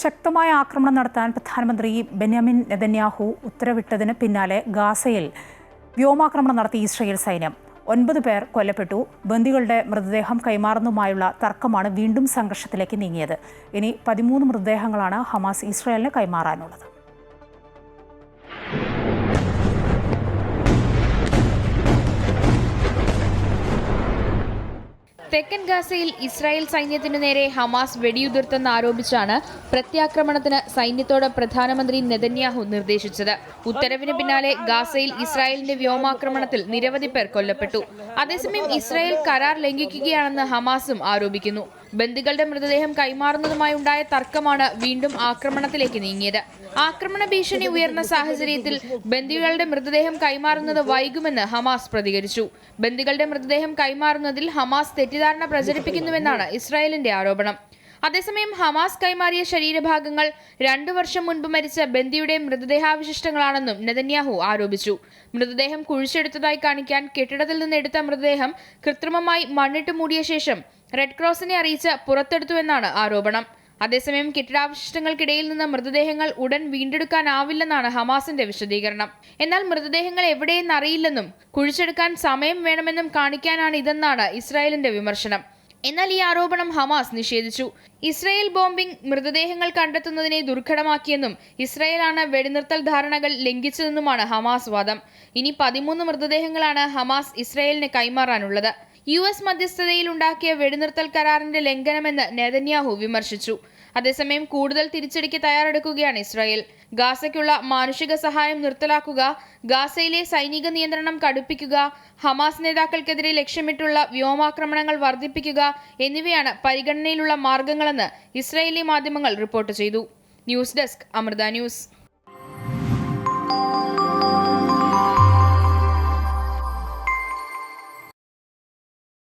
ശക്തമായ ആക്രമണം നടത്താൻ പ്രധാനമന്ത്രി ബെന്യാമിൻ നെതന്യാഹു ഉത്തരവിട്ടതിന് പിന്നാലെ ഗാസയിൽ വ്യോമാക്രമണം നടത്തി ഇസ്രയേൽ സൈന്യം. ഒൻപത് പേർ കൊല്ലപ്പെട്ടു. ബന്ദികളുടെ മൃതദേഹം കൈമാറുന്നതുമായുള്ള തർക്കമാണ് വീണ്ടും സംഘർഷത്തിലേക്ക് നീങ്ങിയത്. ഇനി പതിമൂന്ന് മൃതദേഹങ്ങളാണ് ഹമാസ് ഇസ്രയേലിന് കൈമാറാനുള്ളത്. തെക്കൻ ഗാസയിൽ ഇസ്രായേൽ സൈന്യത്തിനു നേരെ ഹമാസ് വെടിയുതിർത്തെന്ന് ആരോപിച്ചാണ് പ്രത്യാക്രമണത്തിന് സൈന്യത്തോട് പ്രധാനമന്ത്രി നെതന്യാഹു നിർദ്ദേശിച്ചത്. ഉത്തരവിന് പിന്നാലെ ഗാസയിൽ ഇസ്രായേലിന്റെ വ്യോമാക്രമണത്തിൽ നിരവധി പേർ കൊല്ലപ്പെട്ടു. അതേസമയം ഇസ്രായേൽ കരാർ ലംഘിക്കുകയാണെന്ന് ഹമാസും ആരോപിക്കുന്നു. ബന്ദികളുടെ മൃതദേഹം കൈമാറുന്നതുമായി ഉണ്ടായ തർക്കമാണ് വീണ്ടും ആക്രമണത്തിലേക്ക് നീങ്ങിയത്. ആക്രമണ ഭീഷണി ഉയർന്ന സാഹചര്യത്തിൽ ബന്ദികളുടെ മൃതദേഹം കൈമാറുന്നത് വൈകുമെന്ന് ഹമാസ് പ്രതികരിച്ചു. ബന്ദികളുടെ മൃതദേഹം കൈമാറുന്നതിൽ ഹമാസ് തെറ്റിദ്ധാരണ പ്രചരിപ്പിക്കുന്നുവെന്നാണ് ഇസ്രായേലിന്റെ ആരോപണം. അതേസമയം ഹമാസ് കൈമാറിയ ശരീരഭാഗങ്ങൾ രണ്ടു വർഷം മുൻപ് മരിച്ച ബന്ദിയുടെ മൃതദേഹാവശിഷ്ടങ്ങളാണെന്നും നെതന്യാഹു ആരോപിച്ചു. മൃതദേഹം കുഴിച്ചെടുത്തതായി കാണിക്കാൻ കെട്ടിടത്തിൽ നിന്ന് എടുത്ത മൃതദേഹം കൃത്രിമമായി മണ്ണിട്ട് മൂടിയ ശേഷം റെഡ് ക്രോസിനെ അറിയിച്ച് പുറത്തെടുത്തുവെന്നാണ് ആരോപണം. അതേസമയം കെട്ടിടാവശിഷ്ടങ്ങൾക്കിടയിൽ നിന്ന് മൃതദേഹങ്ങൾ ഉടൻ വീണ്ടെടുക്കാനാവില്ലെന്നാണ് ഹമാസിന്റെ വിശദീകരണം. എന്നാൽ മൃതദേഹങ്ങൾ എവിടെയെന്ന് അറിയില്ലെന്നും കുഴിച്ചെടുക്കാൻ സമയം വേണമെന്നും കാണിക്കാനാണ് ഇതെന്നാണ് ഇസ്രായേലിന്റെ വിമർശനം. എന്നാൽ ഈ ആരോപണം ഹമാസ് നിഷേധിച്ചു. ഇസ്രായേൽ ബോംബിംഗ് മൃതദേഹങ്ങൾ കണ്ടെത്തുന്നതിനെ ദുർഘടമാക്കിയെന്നും ഇസ്രായേലാണ് വെടിനിർത്തൽ ധാരണകൾ ലംഘിച്ചതെന്നുമാണ് ഹമാസ് വാദം. ഇനി പതിമൂന്ന് മൃതദേഹങ്ങളാണ് ഹമാസ് ഇസ്രായേലിന് കൈമാറാനുള്ളത്. യു എസ് മധ്യസ്ഥതയിൽ ഉണ്ടാക്കിയ വെടിനിർത്തൽ കരാറിന്റെ ലംഘനമെന്ന് നെതന്യാഹു വിമർശിച്ചു. അതേസമയം കൂടുതൽ തിരിച്ചടിക്ക് തയ്യാറെടുക്കുകയാണ് ഇസ്രായേൽ. ഗാസയ്ക്കുള്ള മാനുഷിക സഹായം നിർത്തലാക്കുക ഗാസയിലെ സൈനിക നിയന്ത്രണം കടുപ്പിക്കുക ഹമാസ് നേതാക്കൾക്കെതിരെ ലക്ഷ്യമിട്ടുള്ള വ്യോമാക്രമണങ്ങൾ വർദ്ധിപ്പിക്കുക എന്നിവയാണ് പരിഗണനയിലുള്ള മാർഗങ്ങളെന്ന് ഇസ്രായേലി മാധ്യമങ്ങൾ റിപ്പോർട്ട് ചെയ്തു. News desk Amrita news.